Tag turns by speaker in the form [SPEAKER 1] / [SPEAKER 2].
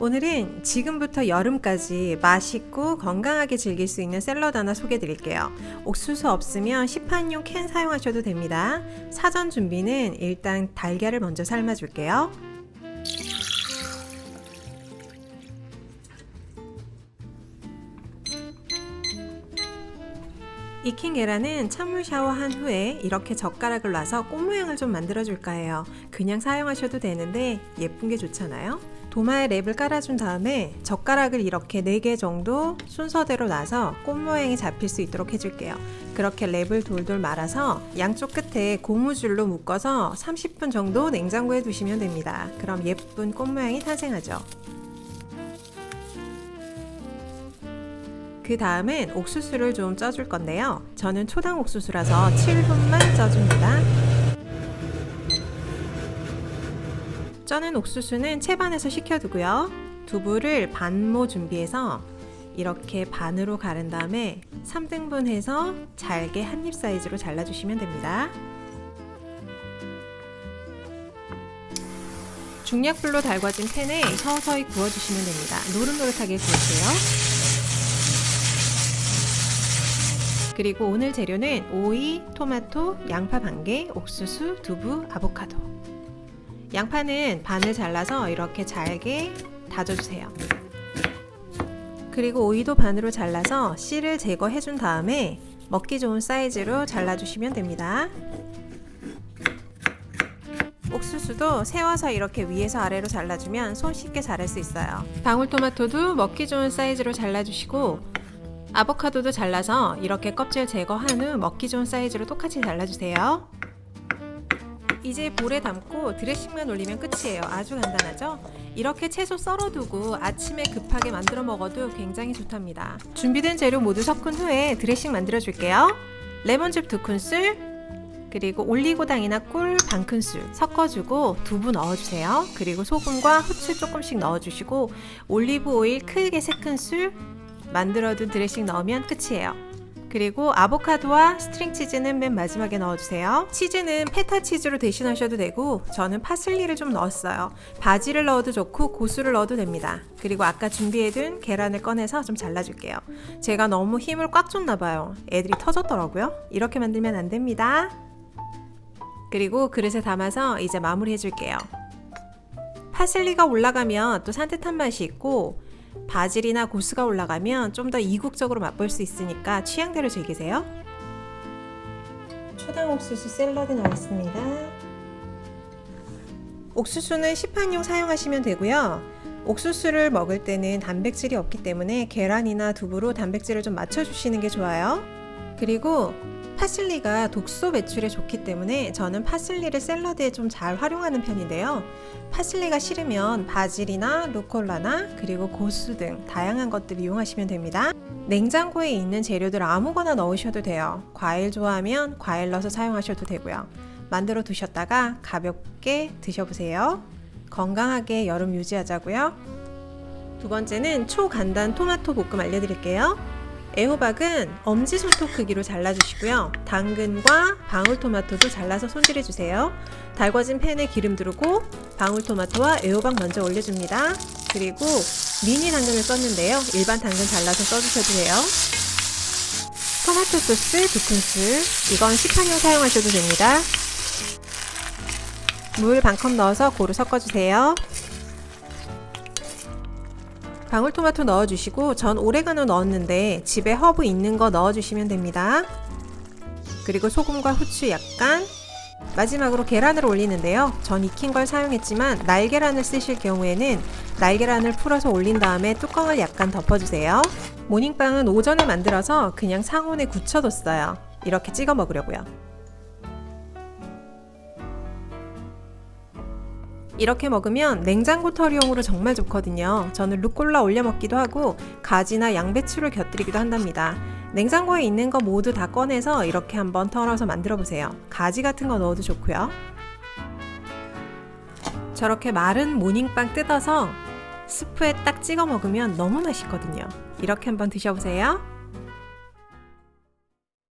[SPEAKER 1] 오늘은 지금부터 여름까지 맛있고 건강하게 즐길 수 있는 샐러드 하나 소개해 드릴게요. 옥수수 없으면 시판용 캔 사용하셔도 됩니다. 사전 준비는 일단 달걀을 먼저 삶아 줄게요. 익힌 계란은 찬물 샤워한 후에 이렇게 젓가락을 놔서 꽃 모양을 좀 만들어 줄까 해요. 그냥 사용하셔도 되는데 예쁜 게 좋잖아요. 도마에 랩을 깔아준 다음에 젓가락을 이렇게 4개 정도 순서대로 놔서 꽃 모양이 잡힐 수 있도록 해줄게요. 그렇게 랩을 돌돌 말아서 양쪽 끝에 고무줄로 묶어서 30분 정도 냉장고에 두시면 됩니다. 그럼 예쁜 꽃 모양이 탄생하죠. 그 다음은 옥수수를 좀 쪄줄 건데요. 저는 초당 옥수수라서 7분만 쪄줍니다. 쪄는 옥수수는 채반에서 식혀두고요. 두부를 반모 준비해서 이렇게 반으로 가른 다음에 3등분 해서 잘게 한 입 사이즈로 잘라주시면 됩니다. 중약불로 달궈진 팬에 서서히 구워주시면 됩니다. 노릇노릇하게 구우세요. 그리고 오늘 재료는 오이, 토마토, 양파 반 개, 옥수수, 두부, 아보카도. 양파는 반을 잘라서 이렇게 잘게 다져주세요. 그리고 오이도 반으로 잘라서 씨를 제거해 준 다음에 먹기 좋은 사이즈로 잘라주시면 됩니다. 옥수수도 세워서 이렇게 위에서 아래로 잘라주면 손쉽게 자를 수 있어요. 방울토마토도 먹기 좋은 사이즈로 잘라주시고 아보카도도 잘라서 이렇게 껍질 제거한 후 먹기 좋은 사이즈로 똑같이 잘라주세요. 이제 볼에 담고 드레싱만 올리면 끝이에요. 아주 간단하죠? 이렇게 채소 썰어두고 아침에 급하게 만들어 먹어도 굉장히 좋답니다. 준비된 재료 모두 섞은 후에 드레싱 만들어 줄게요. 레몬즙 2큰술, 그리고 올리고당이나 꿀 반 큰술 섞어주고 두부 넣어주세요. 그리고 소금과 후추 조금씩 넣어주시고 올리브 오일 크게 3큰술 만들어둔 드레싱 넣으면 끝이에요. 그리고 아보카도와 스트링 치즈는 맨 마지막에 넣어주세요. 치즈는 페타 치즈로 대신하셔도 되고 저는 파슬리를 좀 넣었어요. 바지를 넣어도 좋고 고수를 넣어도 됩니다. 그리고 아까 준비해둔 계란을 꺼내서 좀 잘라줄게요. 제가 너무 힘을 꽉 줬나 봐요. 애들이 터졌더라고요. 이렇게 만들면 안 됩니다. 그리고 그릇에 담아서 이제 마무리 해줄게요. 파슬리가 올라가면 또 산뜻한 맛이 있고 바질이나 고수가 올라가면 좀 더 이국적으로 맛볼 수 있으니까 취향대로 즐기세요. 초당 옥수수 샐러드 나왔습니다. 옥수수는 시판용 사용하시면 되고요. 옥수수를 먹을 때는 단백질이 없기 때문에 계란이나 두부로 단백질을 좀 맞춰주시는 게 좋아요. 그리고 파슬리가 독소 배출에 좋기 때문에 저는 파슬리를 샐러드에 좀 잘 활용하는 편인데요. 파슬리가 싫으면 바질이나 루꼴라나 그리고 고수 등 다양한 것들 이용하시면 됩니다. 냉장고에 있는 재료들 아무거나 넣으셔도 돼요. 과일 좋아하면 과일 넣어서 사용하셔도 되고요. 만들어 두셨다가 가볍게 드셔보세요. 건강하게 여름 유지하자고요. 두 번째는 초간단 토마토 볶음 알려드릴게요. 애호박은 엄지손톱 크기로 잘라주시고요. 당근과 방울토마토도 잘라서 손질해주세요. 달궈진 팬에 기름 두르고 방울토마토와 애호박 먼저 올려줍니다. 그리고 미니 당근을 썼는데요. 일반 당근 잘라서 써주셔도 돼요. 토마토 소스 2큰술 이건 시판용 사용하셔도 됩니다. 물 반 컵 넣어서 고루 섞어주세요. 방울토마토 넣어주시고 전 오레가노 넣었는데 집에 허브 있는 거 넣어주시면 됩니다. 그리고 소금과 후추 약간 마지막으로 계란을 올리는데요. 전 익힌 걸 사용했지만 날계란을 쓰실 경우에는 날계란을 풀어서 올린 다음에 뚜껑을 약간 덮어주세요. 모닝빵은 오전에 만들어서 그냥 상온에 굳혀뒀어요. 이렇게 찍어 먹으려고요. 이렇게 먹으면 냉장고 털이용으로 정말 좋거든요. 저는 루꼴라 올려 먹기도 하고 가지나 양배추를 곁들이기도 한답니다. 냉장고에 있는 거 모두 다 꺼내서 이렇게 한번 털어서 만들어 보세요. 가지 같은 거 넣어도 좋고요. 저렇게 마른 모닝빵 뜯어서 스프에 딱 찍어 먹으면 너무 맛있거든요. 이렇게 한번 드셔보세요.